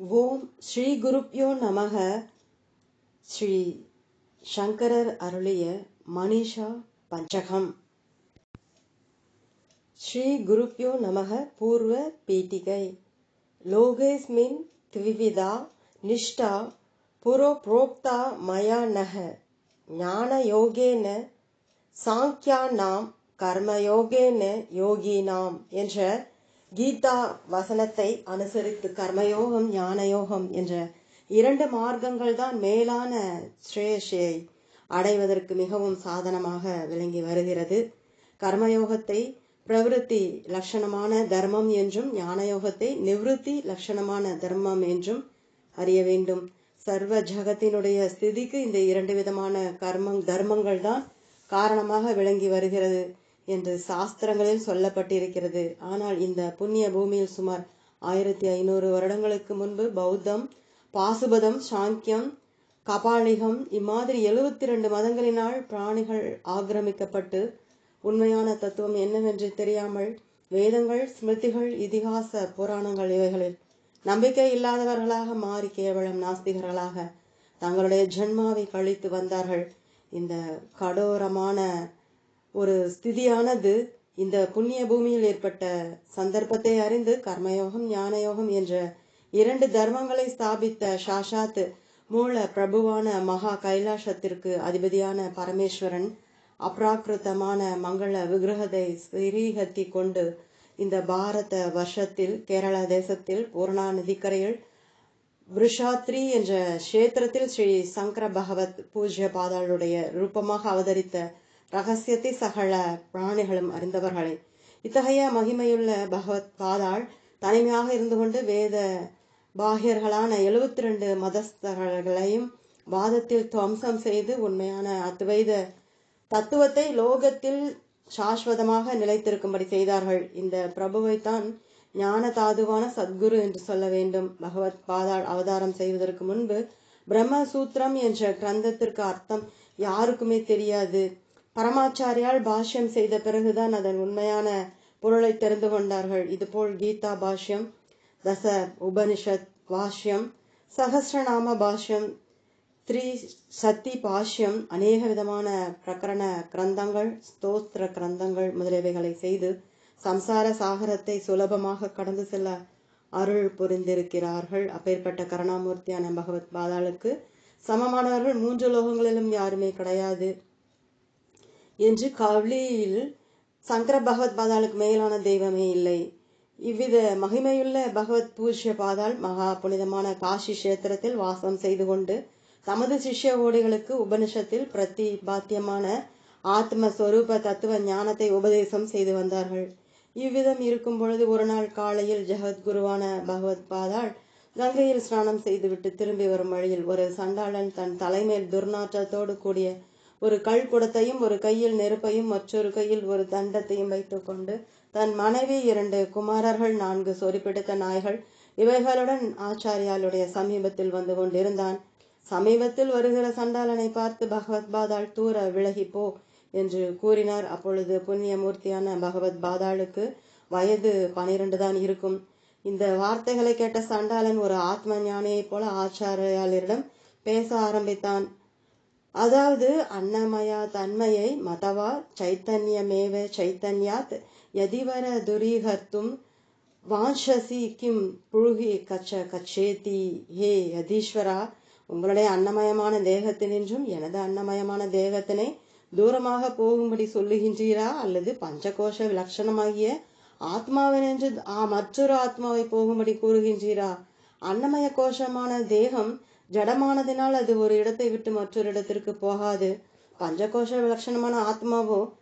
ஓம் ஸ்ரீ குருப்யோ நமக. ஸ்ரீ சங்கரர் அருளிய மணிஷா பஞ்சகம். ஸ்ரீ குருப்யோ நமக பூர்வ பீட்டிகை. லோகேஸ்மின் த்விவிதா நிஷ்டா புரோ புரோக்தா மயா நக ஞான யோகேன சாங்கியா நாம் கர்மயோகேன யோகினாம் என்ற கீதா வசனத்தை அனுசரித்து கர்மயோகம் ஞானயோகம் என்ற இரண்டு மார்க்கங்கள் தான் மேலான ஸ்ரேஷை அடைவதற்கு மிகவும் சாதனமாக விளங்கி வருகிறது. கர்மயோகத்தை பிரவிருத்தி லட்சணமான தர்மம் என்றும் ஞானயோகத்தை நிவிருத்தி லட்சணமான தர்மம் என்றும் அறிய வேண்டும். சர்வ ஜகத்தினுடைய ஸ்திதிக்கு இந்த இரண்டு விதமான கர்மம் தர்மங்கள் தான் காரணமாக விளங்கி வருகிறது. என்று சாஸ்திரங்களில் சொல்லப்பட்டிருக்கிறது. ஆனால் இந்த புண்ணிய பூமியில் சுமார் ஆயிரத்தி ஐநூறு வருடங்களுக்கு முன்பு பௌத்தம் பாசுபதம் சாங்கியம் கபாலிகம் இம்மாதிரி எழுபத்தி ரெண்டு மதங்களினால் பிராணிகள் ஆக்கிரமிக்கப்பட்டு உண்மையான தத்துவம் என்னவென்று தெரியாமல் வேதங்கள் ஸ்மிருதிகள் இதிகாச புராணங்கள் இவைகளில் நம்பிக்கை இல்லாதவர்களாக மாறி கேவலம் நாஸ்திகர்களாக தங்களுடைய ஜென்மாவை கழித்து வந்தார்கள். இந்த கடோரமான ஒரு ஸ்திதியானது இந்த புண்ணிய பூமியில் ஏற்பட்ட சந்தர்ப்பத்தை அறிந்து கர்மயோகம் ஞானயோகம் என்ற இரண்டு தர்மங்களை ஸ்தாபித்த சாஷாத் மூல பிரபுவான மகா கைலாசத்திற்கு அதிபதியான பரமேஸ்வரன் அப்ராக்கிருத்தமான மங்கள விக்கிரகத்தை ஸ்ரீகத்தி கொண்டு இந்த பாரத வருஷத்தில் கேரள தேசத்தில் பூர்ணா நதிக்கரையில் விருஷாத்ரி என்ற கஷேத்திரத்தில் ஸ்ரீ சங்கர பகவத் பூஜ்ய பாதாளுடைய ரூபமாக அவதரித்த ரகசியத்தை சகல பிராணிகளும் அறிந்தவர்களே. இத்தகைய மகிமையுள்ள பகவத் பாதாள் தனிமையாக இருந்து கொண்டு வேத பாகியர்களான எழுபத்தி ரெண்டு மதஸ்தர்களையும் வாதத்தில் துவம்சம் செய்து உண்மையான அத்வைத தத்துவத்தை லோகத்தில் சாஸ்வதமாக நிலைத்திருக்கும்படி செய்தார்கள். இந்த பிரபுவைத்தான் ஞான தாதுவான சத்குரு என்று சொல்ல வேண்டும். பகவத் பாதாள் அவதாரம் செய்வதற்கு முன்பு பிரம்ம சூத்திரம் என்ற கிரந்தத்திற்கு அர்த்தம் யாருக்குமே தெரியாது. பரமாச்சாரியால் பாஷ்யம் செய்த பிறகுதான் அதன் உண்மையான பொருளை தெரிந்து கொண்டார்கள். இதுபோல் கீதா பாஷ்யம் தச உபனிஷத் பாஷ்யம் சகசிரநாம பாஷ்யம் ஸ்ரீ சத்தி பாஷ்யம் அநேக விதமான பிரகரண கிரந்தங்கள் ஸ்தோத்திர கிரந்தங்கள் முதலியவைகளை செய்து சம்சார சாகரத்தை சுலபமாக கடந்து செல்ல அருள் புரிந்திருக்கிறார்கள். அப்பேற்பட்ட கருணாமூர்த்தியான பகவத் பாதாளுக்கு சமமானவர்கள் மூன்று லோகங்களிலும் யாருமே கிடையாது. என்று கவ்லியில் சங்கர பகவத் பாதாளுக்கு மேலான தெய்வமே இல்லை. இவ்வித மகிமையுள்ள பகவத் பூஜ்ய பாதாள் மகா புனிதமான காஷி கஷேத்திரத்தில் வாசம் செய்து கொண்டு தமது சிஷ்ய ஓடிகளுக்கு உபனிஷத்தில் பிரதி பாத்தியமான ஆத்மஸ்வரூப தத்துவ ஞானத்தை உபதேசம் செய்து வந்தார்கள். இவ்விதம் இருக்கும் பொழுது ஒரு நாள் காலையில் ஜெகத்குருவான பகவத் பாதாள் கங்கையில் ஸ்நானம் செய்துவிட்டு திரும்பி வரும் வழியில் ஒரு சண்டாளன் தன் தலைமேல் துர்நாற்றத்தோடு கூடிய ஒரு கல் குடத்தையும் ஒரு கையில் நெருப்பையும் மற்றொரு கையில் ஒரு தண்டத்தையும் வைத்துக்கொண்டு தன் மனைவி இரண்டு குமாரர்கள் நான்கு சொறிப்பிடித்த நாய்கள் இவைகளுடன் ஆச்சாரியாளுடைய சமீபத்தில் வந்து கொண்டிருந்தான். சமீபத்தில் வருகிற சண்டாளனை பார்த்து பகவத் பாதாள் தூர விலகி போ என்று கூறினார். அப்பொழுது புண்ணியமூர்த்தியான பகவத் பாதாளுக்கு வயது பனிரெண்டு தான் இருக்கும். இந்த வார்த்தைகளை கேட்ட சண்டாளன் ஒரு ஆத்ம ஞானியைப் போல ஆச்சாரியாளரிடம் பேச ஆரம்பித்தான். அதாவது அன்னமயா தன்மையை மதவா சைத்தன்யமேவ சைத்தன்யாத் யதிவர துரீகர்த்தும் வாஞ்சசி கிம் புழுகி கச்ச கச்சேதி ஹே யதீஸ்வரா உங்களுடைய அன்னமயமான தேகத்தினின்றும் எனது அன்னமயமான தேகத்தினை தூரமாக போகும்படி சொல்லுகின்றீரா? அல்லது பஞ்சகோஷ விலட்சணமாகிய ஆத்மாவினின்று ஆ மற்றொரு ஆத்மாவை போகும்படி கூறுகின்றீரா? அன்னமய கோஷமான தேகம் ஜடமானதினால் அது ஒரு இடத்தை விட்டு மற்றொரு இடத்திற்கு போகாது. பஞ்சகோஷ விலட்சணமான ஆத்மாவோ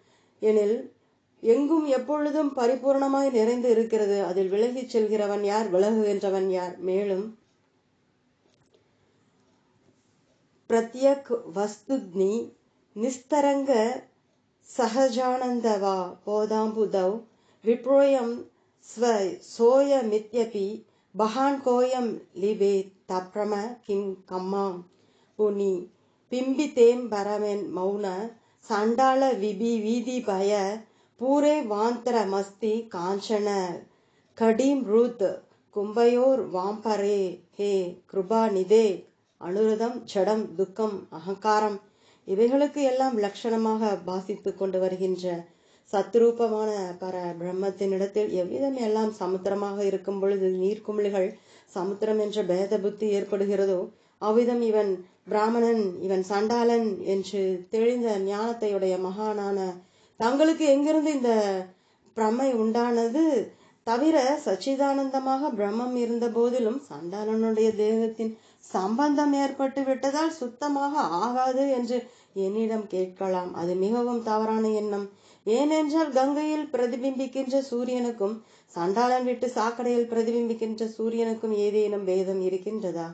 எனில் எங்கும் எப்பொழுதும் பரிபூர்ணமாய் நிறைந்து இருக்கிறது. அதில் விலகிச் செல்கிறவன் யார்? விலகுகின்றவன் யார்? மேலும் பிரத்யக் வஸ்துக்னி நிஸ்தரங்க சகஜானந்தவா போதாம்புதவ் விப்ரோயம் ஸ்வ சோயமித்யபி பகான் கோயம் லிபேத். தப்ரம கிம் கம்மாம் புனி பிம்பித்தேம் பரவன் மௌன சண்டாள விபி வீதி பய பூரே வாந்தர மஸ்தி காஞ்சன. கடீம் ரூத் கும்பயோர் வாம்பரே. ஹே கிருபா நிதே. அனுரதம் ஜடம் துக்கம் அகங்காரம். இவைகளுக்கு எல்லாம் லட்சணமாக பாசித்து கொண்டு வருகின்ற சத்ரூபமான பர பிரம்மத்தினிடத்தில் எவ்விதம் எல்லாம் சமுத்திரமாக இருக்கும் பொழுது நீர்க்குமிழிகள் சமுத்திரம் என்ற பேத புத்தி ஏற்படுகிறதோ அவ்விதம் இவன் பிராமணன் இவன் சண்டாளன் என்று தெளிந்த ஞானத்தையுடைய மகானான தங்களுக்கு எங்கிருந்து இந்த பிரமை உண்டானது? தவிர சச்சிதானந்தமாக பிரம்மம் இருந்த போதிலும் சண்டாளனுடைய தேகத்தின் சம்பந்தம் ஏற்பட்டு விட்டதால் சுத்தமாக ஆகாது என்று என்னிடம் கேட்கலாம். அது மிகவும் தவறான எண்ணம். ஏனென்றால் கங்கையில் பிரதிபிம்பிக்கின்ற சூரியனுக்கும் சண்டாளன் விட்டு சாக்கடையில் பிரதிபிம்பிக்கின்ற சூரியனுக்கும் ஏதேனும் பேதம் இருக்கின்றதா?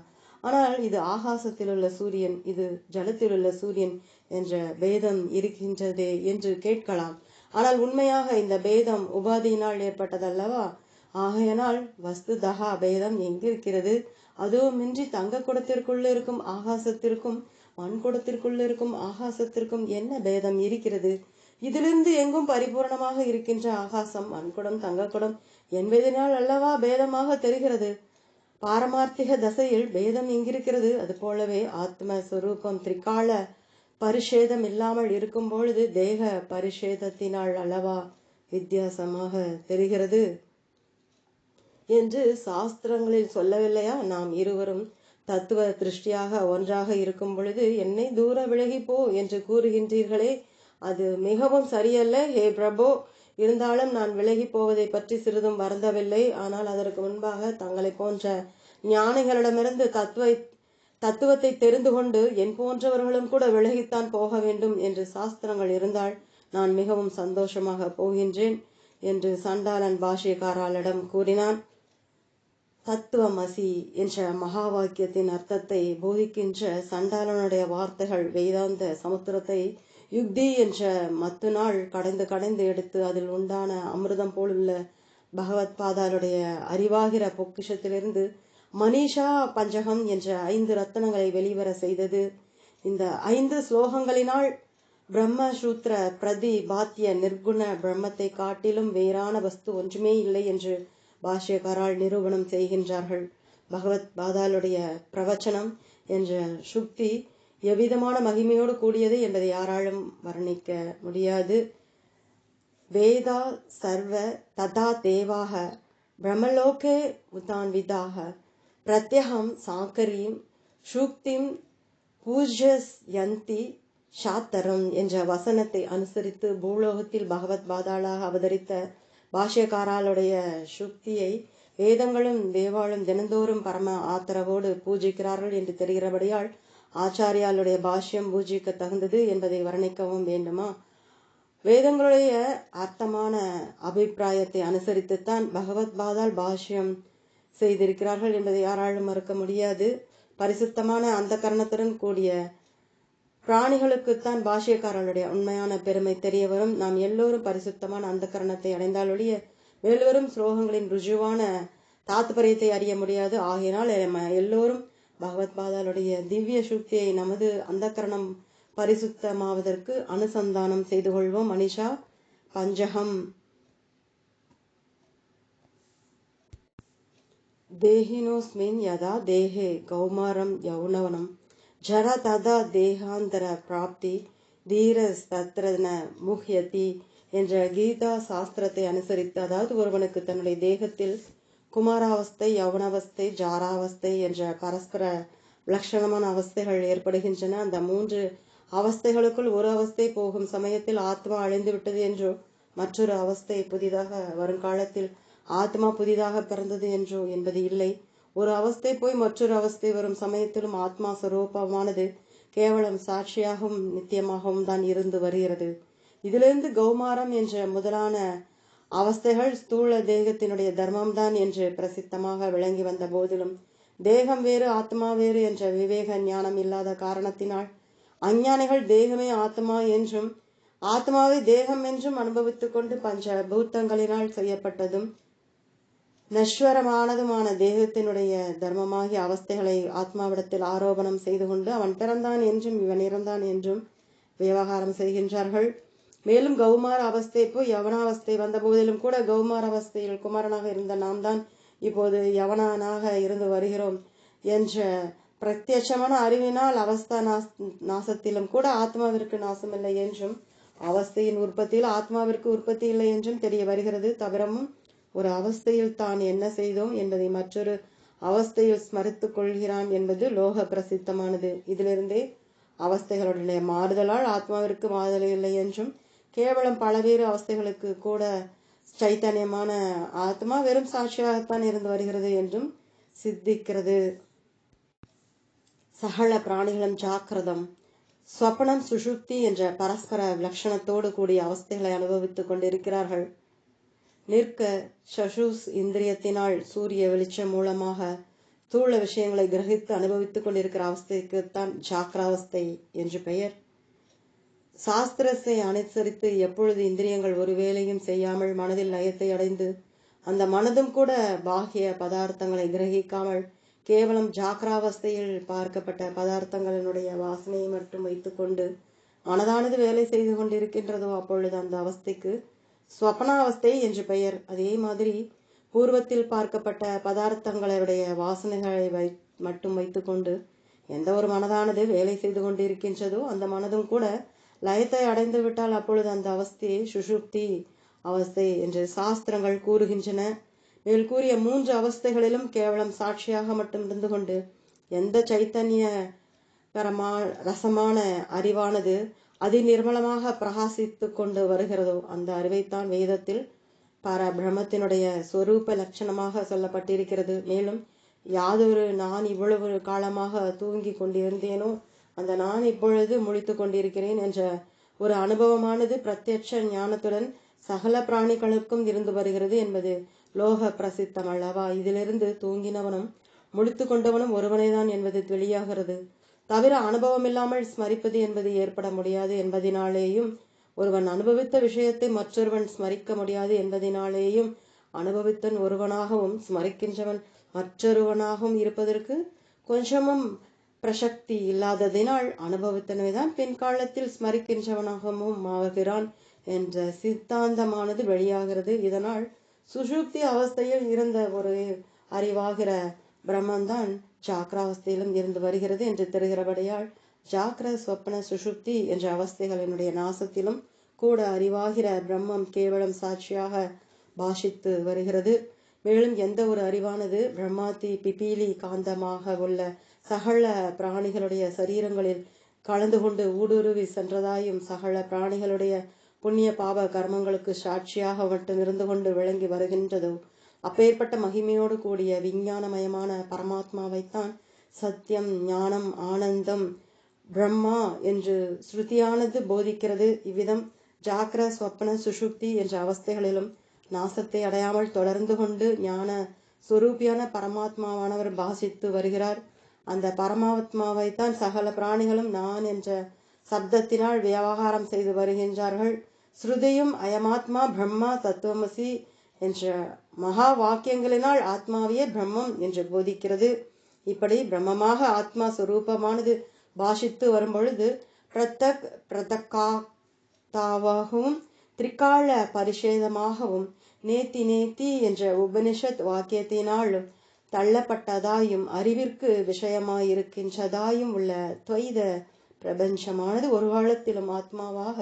ஆனால் இது ஆகாசத்தில் உள்ள சூரியன் இது ஜலத்தில் உள்ள சூரியன் என்ற பேதம் இருக்கின்றதே என்று கேட்கலாம். ஆனால் உண்மையாக இந்த பேதம் உபாதியினால் ஏற்பட்டதல்லவா? ஆகையனால் வஸ்துதகா பேதம் எங்கிருக்கிறது? அதுவுமின்றி தங்க குடத்திற்குள்ள இருக்கும் ஆகாசத்திற்கும் மண் குடத்திற்குள்ள இருக்கும் ஆகாசத்திற்கும் என்ன பேதம் இருக்கிறது? இதிலிருந்து எங்கும் பரிபூர்ணமாக இருக்கின்ற ஆகாசம் மண்குடம் தங்கக்குடம் என்பதனால் அல்லவா பேதமாக தெரிகிறது? பாரமார்த்திக தசையில் பேதம் எங்கிருக்கிறது? அது போலவே ஆத்ம சுரூபம் திரிகால பரிஷேதம் இல்லாமல் இருக்கும் பொழுது தேக பரிஷேதத்தினால் அல்லவா வித்தியாசமாக தெரிகிறது? என்று சாஸ்திரங்களில் சொல்லவில்லையா? நாம் இருவரும் தத்துவ திருஷ்டியாக ஒன்றாக இருக்கும் பொழுது என்னை தூர விலகி போ என்று கூறுகின்றீர்களே அது மிகவும் சரியல்ல. ஹே பிரபு இருந்தாலும் நான் விலகி போவதை பற்றி சிறிதும் வருந்தவில்லை. ஆனால் அதற்கு முன்பாக தங்களை போன்ற ஞானிகளிடமிருந்து தத்துவ தத்துவத்தை தெரிந்து கொண்டு என் போன்றவர்களும் கூட விலகித்தான் போக வேண்டும் என்று சாஸ்திரங்கள் இருந்தால் நான் மிகவும் சந்தோஷமாக போகின்றேன் என்று சண்டாளன் பாஷ்யக்காராளிடம் கூறினான். தத்துவமசி என்ற மகா வாக்கியத்தின் அர்த்தத்தை போதிக்கின்ற சண்டாளனுடைய வார்த்தைகள் வேதாந்த சமுத்திரத்தை யுக்தி என்ற மத்து நாள் கடைந்து கடைந்து எடுத்து அதில் உண்டான அமிர்தம் போலுள்ள பகவத் பாதாருடைய அறிவாகிற பொக்கிஷத்திலிருந்து மனிஷா பஞ்சகம் என்ற ஐந்து ரத்தனங்களை வெளிவர செய்தது. இந்த ஐந்து ஸ்லோகங்களினால் பிரம்மசூத்திர பிரதி பாத்திய நிர்குண பிரம்மத்தை காட்டிலும் வேறான வஸ்து ஒன்றுமே இல்லை என்று பாஷ்யக்காரால் நிரூபணம் செய்கின்றார்கள். பகவத் பாதாளுடைய பிரவச்சனம் என்ற சுக்தி எவ்விதமான மகிமையோடு கூடியது என்பதை யாராலும் வர்ணிக்க முடியாது. வேதா சர்வ ததா தேவாக பிரம்மலோகே உதான்விதாக பிரத்யகம் சாக்கரீம் சூக்திம் பூஜஸ் யந்தி சாத்தரம் என்ற வசனத்தை அனுசரித்து பூலோகத்தில் பகவத் பாதாளாக அவதரித்த பாஷ்யக்காராளுடைய சுக்தியை வேதங்களும் தேவாளும் தினந்தோறும் பரம ஆத்தரவோடு பூஜிக்கிறார்கள் என்று தெரிகிறபடியால் ஆச்சாரியாளுடைய பாஷ்யம் பூஜிக்க தகுந்தது என்பதை வர்ணிக்கவும் வேண்டுமா? வேதங்களுடைய அர்த்தமான அபிப்பிராயத்தை அனுசரித்துத்தான் பகவத் பாதால் பாஷ்யம் செய்திருக்கிறார்கள் என்பதை யாராலும் மறுக்க முடியாது. பரிசுத்தமான அந்த கரணத்துடன் கூடிய பிராணிகளுக்குத்தான் பாஷ்யக்காரர்களுடைய உண்மையான பெருமை தெரிய வரும். நாம் எல்லோரும் பரிசுத்தமான அந்த கரணத்தை அடைந்தாலொழிய மேல்வரும் ஸ்லோகங்களின் ருஜுவான தாத்பரியத்தை அறிய முடியாது. ஆகையினால் எல்லோரும் பகவத் பாதாளுடைய திவ்ய சுக்தியை நமது அந்த கரணம் பரிசுத்தமாவதற்கு அனுசந்தானம் செய்து கொள்வோம். மனிஷா பஞ்சகம். தேஹினோஸ்மின் யதா தேஹே கௌமாரம் யௌனவனம். ஜர ததா தேகாந்தர பிராப்தி தீரஸ் தத்ரன முஹ்யதி என்ற கீதா சாஸ்திரத்தை அனுசரித்து அதாவது ஒருவனுக்கு தன்னுடைய தேகத்தில் குமாராவஸ்தை யவனாவஸ்தை ஜாராவஸ்தை என்ற பரஸ்பர லட்சணமான அவஸ்தைகள் ஏற்படுகின்றன. அந்த மூன்று அவஸ்தைகளுக்குள் ஒரு அவஸ்தை போகும் சமயத்தில் ஆத்மா அழிந்து விட்டது என்றோ மற்றொரு அவஸ்தை புதிதாக வருங்காலத்தில் ஆத்மா புதிதாக பிறந்தது என்றோ என்பது இல்லை. ஒரு அவஸ்தை போய் மற்றொரு அவஸ்தை வரும் சமயத்திலும் ஆத்மா சுரூபமானது கேவலம் சாட்சியாகவும் நித்தியமாகவும் தான் இருந்து வருகிறது. இதிலிருந்து கௌமாரம் என்ற முதலான அவஸ்தைகள் ஸ்தூல தேகத்தினுடைய தர்மம்தான் என்று பிரசித்தமாக விளங்கி வந்த போதிலும் தேகம் வேறு ஆத்மா வேறு என்ற விவேக ஞானம் இல்லாத காரணத்தினால் அஞ்ஞானிகள் தேகமே ஆத்மா என்றும் ஆத்மாவை தேகம் என்றும் அனுபவித்துக் கொண்டு பஞ்ச பூத்தங்களினால் செய்யப்பட்டதும் நஸ்வரமானதுமான தேகத்தினுடைய தர்மமாகிய அவஸ்தைகளை ஆத்மாவிடத்தில் ஆரோபணம் செய்து கொண்டு அவன் பிறந்தான் என்றும் இவன் இறந்தான் என்றும் விவகாரம் செய்கின்றார்கள். மேலும் கௌமார அவஸ்தை இப்போ யவனாவஸ்தை வந்த போதிலும் கூட கௌமார அவஸ்தையில் குமாரனாக இருந்த நாம் தான் இப்போது யவனானாக இருந்து வருகிறோம் என்ற பிரத்யட்சமான அறிவினால் அவஸ்தா நாஸ் நாசத்திலும் கூட ஆத்மாவிற்கு நாசமில்லை என்றும் அவஸ்தையின் உற்பத்தியில் ஆத்மாவிற்கு உற்பத்தி இல்லை என்றும் தெரிய வருகிறது. தவிரமும் ஒரு அவஸ்தையில் தான் என்ன செய்தோம் என்பதை மற்றொரு அவஸ்தையில் ஸ்மரித்து கொள்கிறான் என்பது லோக பிரசித்தமானது. இதிலிருந்தே அவஸ்தைகளுடைய மாறுதலால் ஆத்மாவிற்கு மாறுதல் இல்லை என்றும் கேவலம் பலவேறு அவஸ்தைகளுக்கு கூட சைத்தன்யமான ஆத்மா வெறும் சாட்சியாகத்தான் இருந்து வருகிறது என்றும் சித்திக்கிறது. சகல பிராணிகளும் ஜாக்கிரதம் ஸ்வப்னம் சுஷுப்தி என்ற பரஸ்பர லட்சணத்தோடு கூடிய அவஸ்தைகளை அனுபவித்துக் கொண்டிருக்கிறார்கள். நிற்க ஷஷூஸ் இந்திரியத்தினால் சூரிய வெளிச்சம் மூலமாக தூள விஷயங்களை கிரகித்து அனுபவித்துக் கொண்டிருக்கிற அவஸ்தைக்குத்தான் ஜாக்கிராவஸ்தை என்று பெயர். சாஸ்திரத்தை அனுசரித்து எப்பொழுது இந்திரியங்கள் ஒரு வேலையும் செய்யாமல் மனதில் லயத்தை அடைந்து அந்த மனதும் கூட பாகிய பதார்த்தங்களை கிரகிக்காமல் கேவலம் ஜாக்கிராவஸ்தையில் பார்க்கப்பட்ட பதார்த்தங்களினுடைய வாசனையை மட்டும் வைத்துக்கொண்டு மனதானது வேலை செய்து கொண்டிருக்கின்றதோ அப்பொழுது அந்த அவஸ்தைக்கு ஸ்வப்னாவஸ்தை என்று பெயர். அதே மாதிரி பூர்வத்தில் பார்க்கப்பட்ட பதார்த்தங்களுடைய வாசனைகளை வை மட்டும் வைத்துக்கொண்டு எந்த ஒரு மனதானது வேலை செய்து கொண்டிருக்கின்றதோ அந்த மனதும் கூட லயத்தை அடைந்து விட்டால் அப்பொழுது அந்த அவஸ்தையை சுஷுப்தி அவஸ்தை என்று சாஸ்திரங்கள் கூறுகின்றன. மேல் கூறிய மூன்று அவஸ்தைகளிலும் கேவலம் சாட்சியாக மட்டும் இருந்து கொண்டு எந்த சைத்தன்ய பரமா ரசமான அறிவானது அதி நிர்மலமாக பிரகாசித்து கொண்டு வருகிறதோ அந்த அறிவைத்தான் வேதத்தில் பரபிரமத்தினுடைய சொரூப லட்சணமாக சொல்லப்பட்டிருக்கிறது. மேலும் யாதொரு நான் இவ்வளவு காலமாக தூங்கி கொண்டிருந்தேனோ அந்த நான் இப்பொழுது முழித்து கொண்டிருக்கிறேன் என்ற ஒரு அனுபவமானது பிரத்யட்ச ஞானத்துடன் சகல பிராணிகளுக்கும் இருந்து வருகிறது என்பது லோக பிரசித்தம் அல்லவா? இதிலிருந்து தூங்கினவனும் முழித்து கொண்டவனும் ஒருவனைதான் என்பது வெளியாகிறது தவிர அனுபவம் இல்லாமல் ஸ்மரிப்பது என்பது ஏற்பட முடியாது என்பதினாலேயும் ஒருவன் அனுபவித்த விஷயத்தை மற்றொருவன் ஸ்மரிக்க முடியாது என்பதினாலேயும் அனுபவித்தன் ஒருவனாகவும் ஸ்மரிக்கின்றவன் மற்றொருவனாகவும் இருப்பதற்கு கொஞ்சமும் பிரசக்தி இல்லாததினால் அனுபவித்தனவைதான் பின்காலத்தில் ஸ்மரிக்கின்றவனாகவும் ஆகிறான் என்ற சித்தாந்தமானது வெளியாகிறது. இதனால் சுஷுப்தி அவஸ்தையில் இருந்த ஒரு அறிவாகிற பிரம்மந்தான் ஜாக்கிராவஸ்தையிலும் இருந்து வருகிறது என்று தெரிகிறபடியால் ஜாக்கிர சொப்பன சுஷுப்தி என்ற அவஸ்தைகளினுடைய நாசத்திலும் கூட அறிவாகிற பிரம்மம் கேவலம் சாட்சியாக பாஷித்து வருகிறது. மேலும் எந்த ஒரு அறிவானது பிரம்மாத்தி பிபீலி காந்தமாக உள்ள சகல பிராணிகளுடைய சரீரங்களில் கலந்து கொண்டு ஊடுருவி சென்றதாயும் சகல பிராணிகளுடைய புண்ணிய பாவ கர்மங்களுக்கு சாட்சியாக மட்டும் இருந்து கொண்டு விளங்கி வருகின்றதோ. அப்பேற்பட்ட மகிமையோடு கூடிய விஞ்ஞானமயமான பரமாத்மாவைத்தான் சத்தியம் ஞானம் ஆனந்தம் பிரம்மா என்று ஸ்ருதியானது போதிக்கிறது. இவ்விதம் ஜாக்கிர ஸ்வப்ன சுஷுப்தி என்ற அவஸ்தைகளிலும் நாசத்தை அடையாமல் தொடர்ந்து கொண்டு ஞான சுரூபியான பரமாத்மாவானவர் பாசித்து வருகிறார். அந்த பரமாத்மாவைத்தான் சகல பிராணிகளும் நான் என்ற சப்தத்தினால் விவகாரம் செய்து வருகின்றார்கள். ஸ்ருதியும் அயமாத்மா பிரம்மா தத்துவமசி என்ற மகா வாக்கியங்களினால் ஆத்மாவையே பிரம்மம் என்று போதிக்கிறது. இப்படி பிரம்மமாக ஆத்மா சுரூபமானது பாஷித்து வரும்பொழுது பிரதக் பிரதக்காத்தாவாகவும் திரிகால பரிஷேதமாகவும் நேத்தி நேத்தி என்ற உபனிஷத் வாக்கியத்தினால் தள்ளப்பட்டதாயும் அறிவிற்கு விஷயமாயிருக்கின்றதாயும் உள்ள துவைத பிரபஞ்சமானது ஒரு காலத்திலும் ஆத்மாவாக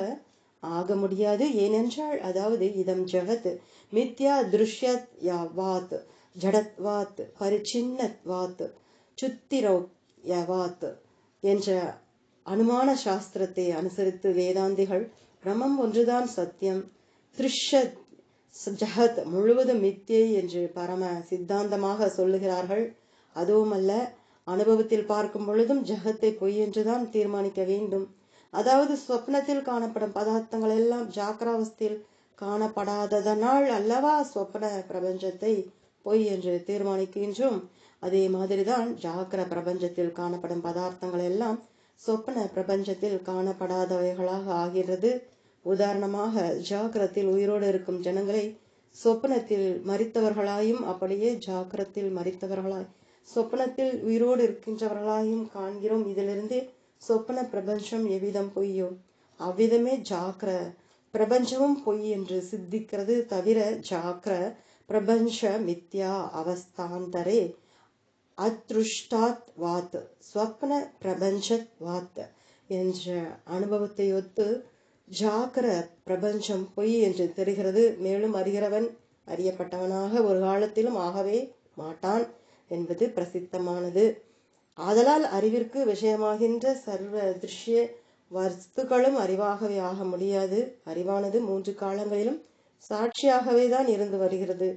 ஆக முடியாது. ஏனென்றால் அதாவது இதம் ஜெகத் மித்யா திருஷ்யத் யாவாத் ஜடத்வாத் பரிச்சின்னத்வாத் சுத்திரோயவாத் என்ற அனுமான சாஸ்திரத்தை அனுசரித்து வேதாந்திகள் பிரமம் ஒன்றுதான் சத்தியம் திருஷத் ஜகத் முழுவதும் மித்தியை என்று பரம சித்தாந்தமாக சொல்லுகிறார்கள். அதுவுமல்ல அனுபவத்தில் பார்க்கும் பொழுதும் ஜகத்தை பொய் என்றுதான் தீர்மானிக்க வேண்டும். அதாவது சொப்னத்தில் காணப்படும் பதார்த்தங்கள் எல்லாம் ஜாக்கிராவஸ்தியில் காணப்படாததனால் அல்லவா சொப்ன பிரபஞ்சத்தை பொய் என்று தீர்மானிக்கின்றோம்? அதே மாதிரிதான் ஜாக்கிர பிரபஞ்சத்தில் காணப்படும் பதார்த்தங்கள் எல்லாம் சொப்ன பிரபஞ்சத்தில் காணப்படாதவைகளாக ஆகிறது. உதாரணமாக ஜாக்கிரத்தில் உயிரோடு இருக்கும் ஜனங்களை சொப்பனத்தில் மறித்தவர்களாயும் அப்படியே ஜாக்கிரத்தில் மறித்தவர்களாய் சொப்பனத்தில் உயிரோடு இருக்கின்றவர்களாயும் காண்கிறோம். இதிலிருந்தே சொப்பன பிரபஞ்சம் எவ்விதம் பொய்யோ? அவ்விதமே ஜாக்கிர பிரபஞ்சமும் பொய் என்று சித்திக்கிறது தவிர ஜாக்கிர பிரபஞ்ச மித்யா அவஸ்தாந்தரே. அத்ருஷ்டாத் வாத் ஸ்வப்ன பிரபஞ்சத் வாத் என்ற அனுபவத்தை ஒத்து ஜாக்கிர பிரபஞ்சம் பொய் என்று தெரிகிறது. மேலும் அறிகிறவன் அறியப்பட்டவனாக ஒரு காலத்திலும் ஆகவே மாட்டான் என்பது பிரசித்தமானது. ஆதலால் அறிவிற்கு விஷயமாகின்ற சர்வ திருஷ்ய வஸ்துக்களும் அறிவாகவே ஆக முடியாது. அறிவானது மூன்று காலங்களிலும் சாட்சியாகவே தான் இருந்து வருகிறது.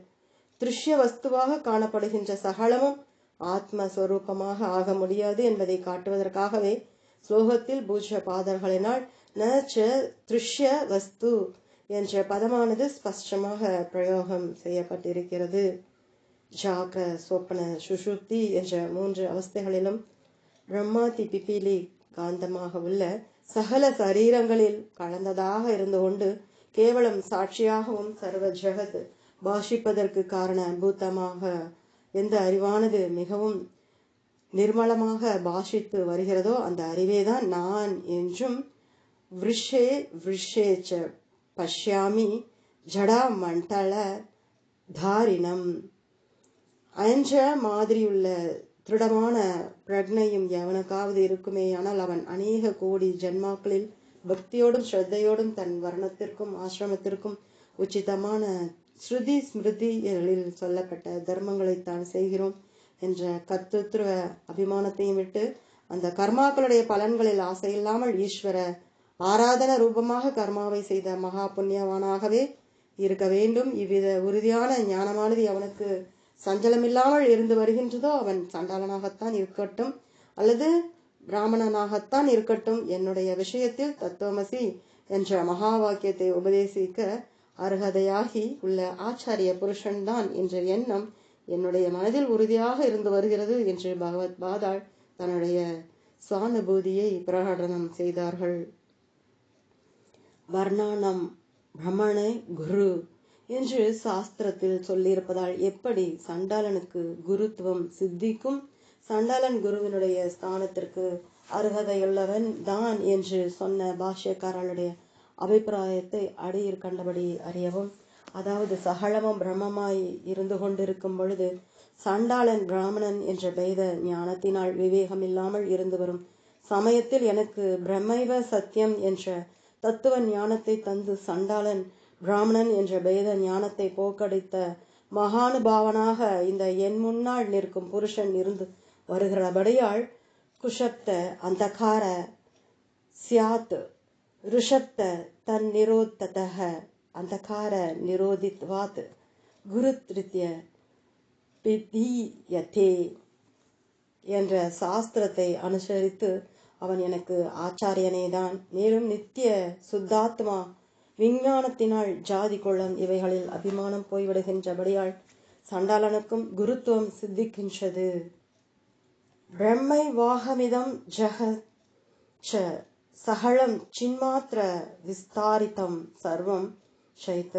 திருஷ்ய வஸ்துவாக காணப்படுகின்ற சகலமும் ஆத்மஸ்வரூபமாக ஆக முடியாது என்பதை காட்டுவதற்காகவே ஸ்லோகத்தில் பூஜ பாதர்களினால் ந ச திருஷ்ய வஸ்து என்ற பதமானது ஸ்பஷ்டமாக பிரயோகம் செய்யப்பட்டிருக்கிறது. ஜாக சொப்பன சுஷுப்தி என்ற மூன்று அவஸ்தைகளிலும் பிரம்மாதி பிபிலி காந்தமாக உள்ள சகல சரீரங்களில் கலந்ததாக இருந்து கொண்டு கேவலம் சாட்சியாகவும் சர்வ ஜெகத் பாஷிப்பதற்கு காரண பூத்தமாக எந்த அறிவானது மிகவும் நிர்மலமாக பாஷித்து வருகிறதோ அந்த அறிவேதான் நான் என்றும் விருஷே விருஷேச்ச பஷ்யாமி ஜடா மண்டல தாரிணம் அஞ்ச மாதிரியுள்ள திருடமான பிரக்னையும் எவனுக்காவது இருக்குமே ஆனால் அவன் அநேக கோடி ஜென்மாக்களில் பக்தியோடும் ஸ்ரத்தையோடும் தன் வர்ணத்திற்கும் ஆசிரமத்திற்கும் உச்சிதமான ஸ்ருதி ஸ்மிருதிகளில் சொல்லப்பட்ட தர்மங்களை தான் செய்கிறோம் என்ற கத்துத்துவ அபிமானத்தையும் விட்டு அந்த கர்மாக்களுடைய பலன்களில் ஆசையில்லாமல் ஈஸ்வர ஆராதன ரூபமாக கர்மாவை செய்த மகா புண்ணியவானாகவே இருக்க வேண்டும். இவ்வித உறுதியான ஞானமானது அவனுக்கு சஞ்சலமில்லாமல் இருந்து வருகின்றதோ அவன் சண்டாளனாகத்தான் இருக்கட்டும் அல்லது பிராமணனாகத்தான் இருக்கட்டும் என்னுடைய விஷயத்தில் தத்துவமசி என்ற மகா வாக்கியத்தை உபதேசிக்க அர்ஹதையாகி உள்ள ஆச்சாரிய புருஷன்தான் என்ற எண்ணம் என்னுடைய மனதில் உறுதியாக இருந்து வருகிறது என்று பகவத் பாதாள் தன்னுடைய சுவானுபூதியை பிரகடனம் செய்தார்கள். வர்ணானம் பிரமண குரு என்று சாஸ்திரத்தில் சொல்லியிருப்பதால் எப்படி சண்டாளனுக்கு குருத்துவம் சித்திக்கும்? சண்டாளன் குருவினுடைய ஸ்தானத்திற்கு அருகதையுள்ளவன் தான் என்று சொன்ன பாஷ்யக்காரர்களுடைய அபிப்பிராயத்தை அடியில் கண்டபடி அறியவும் அதாவது சகலமும் பிரம்மமாய் இருந்து கொண்டிருக்கும் பொழுது சண்டாளன் பிராமணன் என்ற பேத ஞானத்தினால் விவேகம் இல்லாமல் இருந்து வரும் சமயத்தில் எனக்கு பிரம்மைவ சத்தியம் என்ற தத்துவ ஞானத்தை தந்து சண்டாளன் பிராமணன் என்ற பேத ஞானத்தை போக்கடித்த மகானுபாவனாக இந்த என் முன்னால் நிற்கும் புருஷன் இருந்து வருகிறபடியால் குஷப்த அந்தகார சியாத் ருஷப்த தன் நிரோத்ததக அந்தகார நிரோதித்வாத் குருத்ரித்ய பிதீயத்தே என்ற சாஸ்திரத்தை அனுசரித்து அவன் எனக்கு ஆச்சாரியனே தான் மேலும் நித்திய சுத்தாத்மா விஞ்ஞானத்தினால் ஜாதி குளம் இவைகளில் அபிமானம் போய்விடுகின்றபடியால் சண்டாளனுக்கும் குருத்துவம் சித்திக்கின்றது. பிரம்மை வாகமிதம் ஜெகத் ச சகலம் சின்மாத்திர விஸ்தாரிதம் சர்வம் சைத்த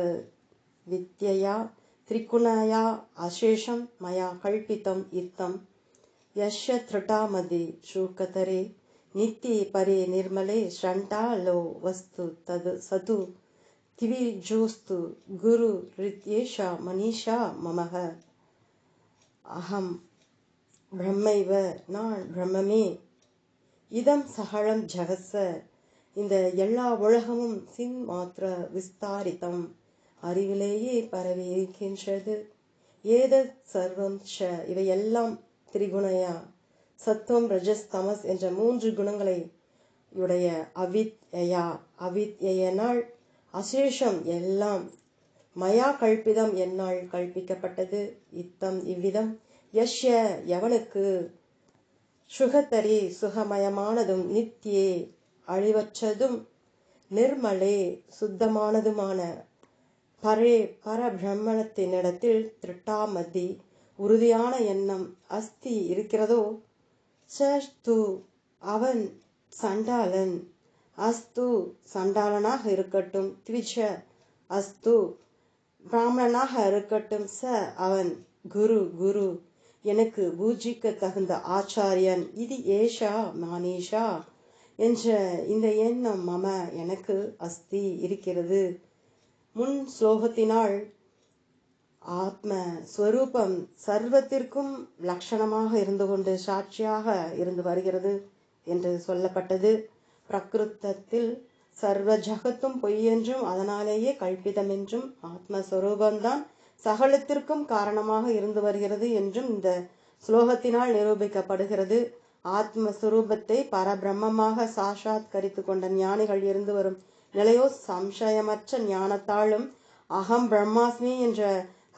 வித்யா திரிகுணயா அசேஷம் மயா கல்பித்தம் இத்தம் யஷ திருட்டாமதி சூக்கதரே नित्ये परे निर्मले शण्टालो वस्तु तद् स तु திவிஜோஸ்து குரு ரித்யேஷா மனிஷா மமக அகம் பிரம்மைவ நான் பிரம்மமே இதம் சகலம் ஜகச இந்த எல்லா உலகமும் சின் மாத்திர விஸ்தாரித்தம் அறிவிலேயே பரவி இருக்கின்றது ஏத சர்வம் ஷ இவையெல்லாம் திரிகுணயா சத்துவம் ரஜஸ் தமஸ் என்ற மூன்று குணங்களை உடைய அவித் யயா அவித்யனால் அசேஷம் எல்லாம் மயா கல்பிதம் என்னால் கல்பிக்கப்பட்டது. இத்தம் இவ்விதம். யஷ்ய எவனுக்கு சுகத்தரி சுகமயமானதும் நித்தியே அழிவற்றதும் நிர்மலே சுத்தமானதுமான பரே பரபிரம்மணத்தினிடத்தில் திருட்டாமதி உறுதியான எண்ணம் அஸ்தி இருக்கிறதோ? சஸ்து அவன் சண்டாளன். அஸ்து சண்டாளனாக இருக்கட்டும் த்விஜ அஸ்து பிராமணனாக இருக்கட்டும் ச அவன் குரு குரு. எனக்கு பூஜிக்க தகுந்த ஆச்சாரியன். இது ஏஷா மானேஷா என்ற இந்த எண்ணம் மம எனக்கு அஸ்தி இருக்கிறது. முன் ஸ்லோகத்தினால் ஆத்ம ஸ்வரூபம் சர்வத்திற்கும் லட்சணமாக இருந்து கொண்டு சாட்சியாக இருந்து வருகிறது என்று சொல்லப்பட்டது. பிரகிருத்தத்தில் சர்வ ஜகத்தும் பொய் என்றும் அதனாலேயே கல்பிதம் என்றும் ஆத்மஸ்வரூபம்தான் சகலத்திற்கும் காரணமாக இருந்து வருகிறது என்றும் இந்த ஸ்லோகத்தினால் நிரூபிக்கப்படுகிறது. ஆத்மஸ்வரூபத்தை பரபிரம்மமாக சாஷாத்கரித்து கொண்ட ஞானிகள் இருந்து வரும் நிலையோ சம்சயமற்ற ஞானத்தாலும் அகம் பிரம்மாஸ்மி என்ற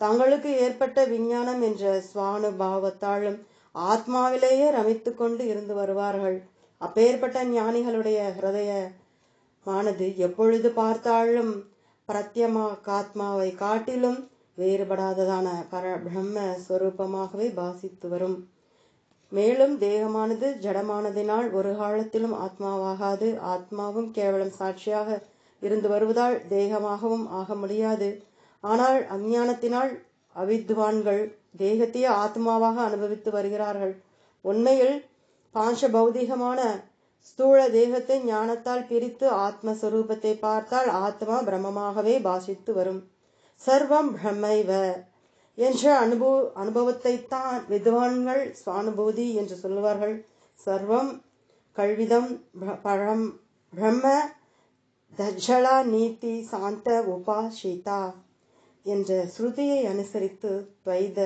தங்களுக்கு ஏற்பட்ட விஞ்ஞானம் என்ற சுவானுபாவத்தாலும் ஆத்மாவிலேயே ரமித்து கொண்டு இருந்து வருவார்கள். அப்பேற்பட்ட ஞானிகளுடைய ஹிருதயமானது எப்பொழுது பார்த்தாலும் பிரத்யமா காத்மாவை காட்டிலும் வேறுபடாததான பர பிரம்ம ஸ்வரூபமாகவே பாசித்து வரும். மேலும் தேகமானது ஜடமானதினால் ஒரு காலத்திலும் ஆத்மாவாகாது. ஆத்மாவும் கேவலம் சாட்சியாக இருந்து வருவதால் தேகமாகவும் ஆக முடியாது. ஆனால் அஞ்ஞானத்தினால் அவித்வான்கள் தேகத்தையே ஆத்மாவாக அனுபவித்து வருகிறார்கள். உண்மையில் பாஞ்ச பௌதிகமான ஸ்தூல தேகத்தை ஞானத்தால் பிரித்து ஆத்மஸ்வரூபத்தை பார்த்தால் ஆத்மா பிரம்மமாகவே பாசித்து வரும். சர்வம் பிரம்மைவ என்ற அனுபவ அனுபவத்தைத்தான் வித்வான்கள் சுவானுபூதி என்று சொல்லுவார்கள். சர்வம் கல்விதம் பழம் பிரம்ம தஜ்ஜலா நீதி சாந்த உபாஷிதா என்ற ஸ்ருதியை அனுசரித்து துவைத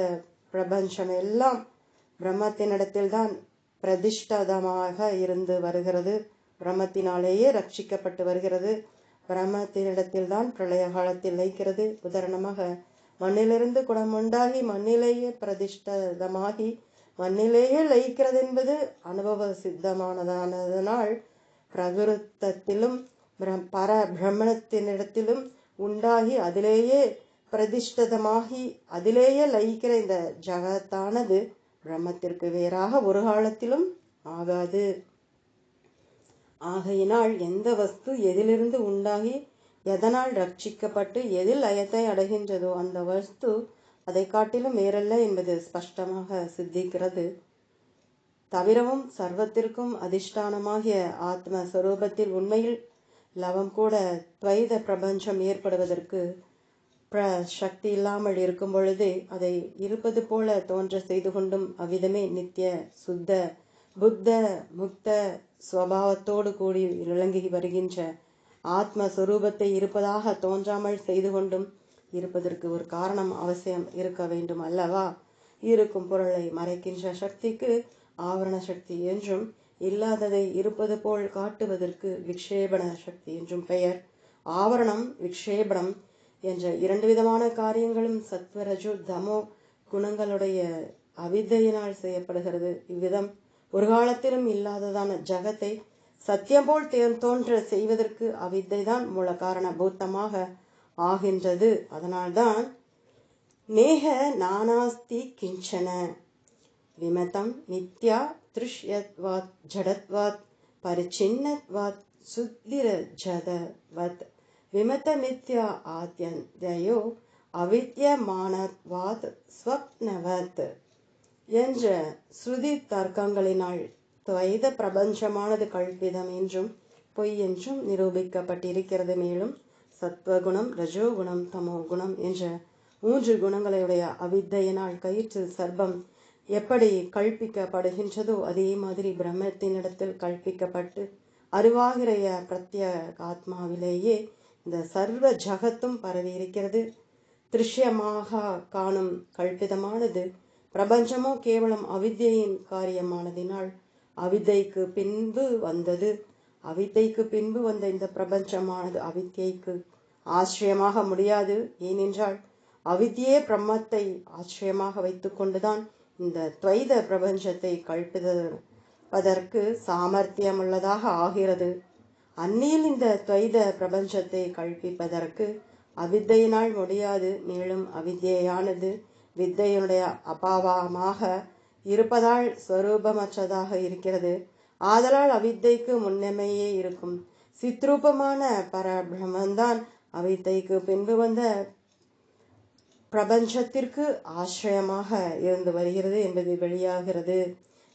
பிரபஞ்சம் எல்லாம் பிரம்மத்தினிடத்தில்தான் பிரதிஷ்டதமாக இருந்து வருகிறது. பிரம்மத்தினாலேயே ரட்சிக்கப்பட்டு வருகிறது. பிரம்மத்தினிடத்தில்தான் பிரளய காலத்தில் லைக்கிறது உதாரணமாக மண்ணிலிருந்து குணம் உண்டாகி மண்ணிலேயே பிரதிஷ்டதமாகி மண்ணிலேயே லயிக்கிறது என்பது அனுபவ சித்தமானதானதனால் பிரகிருத்தத்திலும் பர பிரம்மணத்தினிடத்திலும் உண்டாகி அதிலேயே பிரதிஷ்டிதமாகி அதிலேயே லயிக்கிற இந்த ஜகத்தானது பிரம்மத்திற்கு வேறாக ஒரு காலத்திலும் ஆகாது. ஆகையினால் எந்த வஸ்து எதிலிருந்து உண்டாகி எதனால் ரட்சிக்கப்பட்டு எதில் லயத்தை அடைகின்றதோ அந்த வஸ்து அதை காட்டிலும் வேறல்ல என்பது ஸ்பஷ்டமாக சித்திக்கிறது. தவிரவும் சர்வத்திற்கும் அதிஷ்டானமாகிய ஆத்ம ஸ்வரூபத்தில் உண்மையில் லவம் கூட துவைத பிரபஞ்சம் ஏற்படுவதற்கு பிர சக்தி இல்லாமல் இருக்கும் பொழுது அதை இருப்பது போல தோன்ற செய்து கொண்டும் அவ்விதமே நித்திய சுத்த புத்த முக்த சுவாவத்தோடு கூடி விளங்கி வருகின்ற ஆத்மஸ்வரூபத்தை இருப்பதாக தோன்றாமல் செய்து கொண்டும் இருப்பதற்கு ஒரு காரணம் அவசியம் இருக்க வேண்டும் அல்லவா? இருக்கும் பொருளை மறைக்கின்ற சக்திக்கு ஆவரண சக்தி என்றும் இல்லாததை இருப்பது போல் காட்டுவதற்கு விக்ஷேபண சக்தி என்றும் பெயர். ஆவரணம் விக்ஷேபணம் என்ற இரண்டு விதமான காரியங்களும் சத்வரஜு தமோ குணங்களுடைய அவித்தையினால் செய்யப்படுகிறது. இவ்விதம் ஒரு காலத்திலும் இல்லாததான ஜகத்தை சத்தியம் போல் தோன்ற செய்வதற்கு அவித்தை தான் மூல காரண பூத்தமாக ஆகின்றது. அதனால்தான் நேக நானாஸ்தி கிஞ்சன. விமதம் நித்யா திருஷ்யத்வாத் ஜடத்வாத் பரிச்சின்னத்வாத் சுத்திரஜதவத். விமதமித்யா ஆத்யந்தயோ அவித்தியமானவாத் ஸ்வப்னவத் என்ற ஸ்ருதி தர்க்கங்களினால் துவைத பிரபஞ்சமானது கல்பிதம் என்றும் பொய் என்றும் நிரூபிக்கப்பட்டிருக்கிறது. மேலும் சத்வகுணம் ரஜோகுணம் தமோ குணம் என்ற மூன்று குணங்களுடைய அவித்தையினால் கயிற்றில் சர்பம் எப்படி கல்பிக்கப்படுகின்றதோ அதே மாதிரி பிரம்மத்தினிடத்தில் கல்பிக்கப்பட்டு பிரத்ய ஆத்மாவிலேயே இந்த சர்வ ஜகத்தும் பரவி இருக்கிறது திருஷ்யமாக காணும் கல்பிதமானது பிரபஞ்சமோ கேவலம் அவித்யின் காரியமானதினால் அவித்தைக்கு பின்பு வந்தது. அவித்தைக்கு பின்பு வந்த இந்த பிரபஞ்சமானது அவித்தியைக்கு ஆச்சரியமாக முடியாது. ஏனென்றால் அவித்தியே பிரம்மத்தை ஆச்சரியமாக வைத்துக்கொண்டுதான் இந்த துவைத பிரபஞ்சத்தை கல்பிப்பதற்கு சாமர்த்தியமுள்ளதாக ஆகிறது. அந்நியில் இந்த துவைத பிரபஞ்சத்தை கல்பிப்பதற்கு அவித்தையினால் முடியாது மேலும் அவித்யானது வித்தையினுடைய அபாவமாக இருப்பதால் ஸ்வரூபமற்றதாக இருக்கிறது. ஆதலால் அவித்தைக்கு முன்னமையே இருக்கும் சித்ரூபமான பரபிரமந்தான் அவித்தைக்கு பின்பு வந்த பிரபஞ்சத்திற்கு ஆசிரியமாக இருந்து வருகிறது என்பது வெளியாகிறது.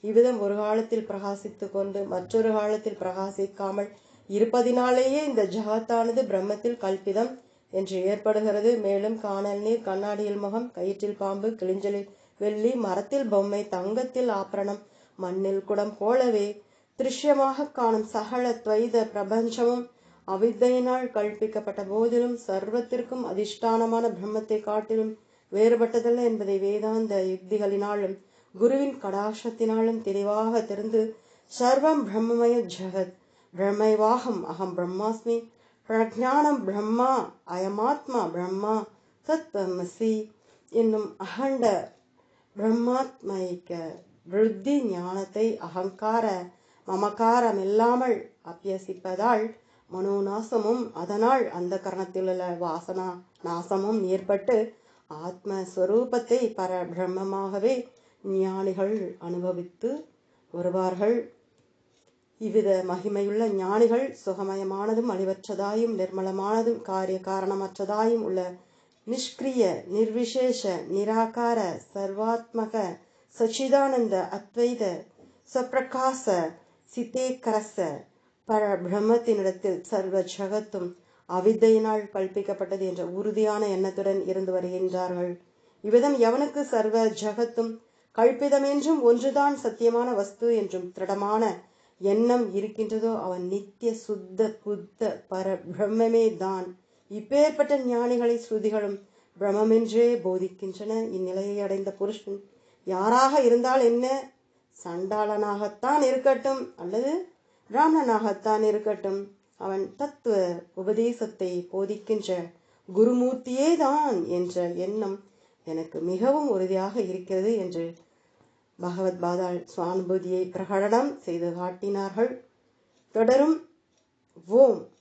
இவ்விதம் ஒரு காலத்தில் பிரகாசித்து கொண்டு மற்றொரு காலத்தில் பிரகாசிக்காமல் இருப்பதினாலேயே இந்த ஜகத்தானது பிரம்மத்தில் கல்பிதம் என்று ஏற்படுகிறது. மேலும் காணல் நீர் கண்ணாடியில் முகம் கயிற்றில் பாம்பு கிளிஞ்சலில் வெள்ளி மரத்தில் பொம்மை தங்கத்தில் ஆபரணம் மண்ணில் குடம் போலவே திருஷ்யமாக காணும் சகல துவைத பிரபஞ்சமும் அவித்தையினால் கல்பிக்கப்பட்ட போதிலும் சர்வத்திற்கும் அதிஷ்டானமான பிரம்மத்தை காட்டிலும் வேறுபட்டதல்ல என்பதை வேதாந்த யுக்திகளினாலும் குருவின் கடாசத்தினாலும் தெளிவாக தெரிந்து சர்வம் பிரம்மமய ஜகத் பிரம்மைவாகம் அகம் பிரம்மாஸ்மி பிரஜானம் பிரம்மா அயமாத்மா பிரம்மா தத்வமசி என்னும் அகண்ட பிரம்மாத்மைக்க விருத்தி ஞானத்தை அகங்கார மமகாரமில்லாமல் அபியசிப்பதால் மனோநாசமும் அதனால் அந்த கரணத்திலுள்ள வாசனா நாசமும் ஏற்பட்டு ஆத்மஸ்வரூபத்தை பர பிரம்மமாகவே ஞானிகள் அனுபவித்து வருவார்கள். இவ்வித மகிமையுள்ள ஞானிகள் சுகமயமானதும் அழிவற்றதாயும் நிர்மலமானதும் காரிய காரணமற்றதாயும் உள்ள நிஷ்கிரிய நிர்விசேஷ நிராகார சர்வாத்மக சச்சிதானந்த அத்வைத சப்பிரகாச சித்தேக்கரச பர பிரம்மத்தினிடத்தில் சர்வ ஜகத்தும் அவித்தையினால் கல்பிக்கப்பட்டது என்ற உறுதியான எண்ணத்துடன் இருந்து வருகின்றார்கள். இவ்விதம் எவனுக்கு சர்வ ஜகத்தும் கல்பிதம் என்றும் ஒன்றுதான் சத்தியமான வஸ்து என்றும் திருடமான எண்ணம் இருக்கின்றதோ அவன் நித்திய சுத்த புத்த பர பிரம்மே தான். இப்பேற்பட்ட ஞானிகளை ஸ்ருதிகளும் பிரம்மமென்றே போதிக்கின்றன. இந்நிலையை அடைந்த புருஷன் யாராக இருந்தால் என்ன? சண்டாளனாகத்தான் இருக்கட்டும் அல்லது பிராமணனாகத்தான் இருக்கட்டும். அவன் தத்துவ உபதேசத்தை போதிக்கின்ற குருமூர்த்தியே தான் என்ற எண்ணம் எனக்கு மிகவும் உறுதியாக இருக்கிறது என்று பகவத் பாதாள் சுவானுபூதியை பிரகடனம் செய்து காட்டினார்கள். தொடரும். ஓம்.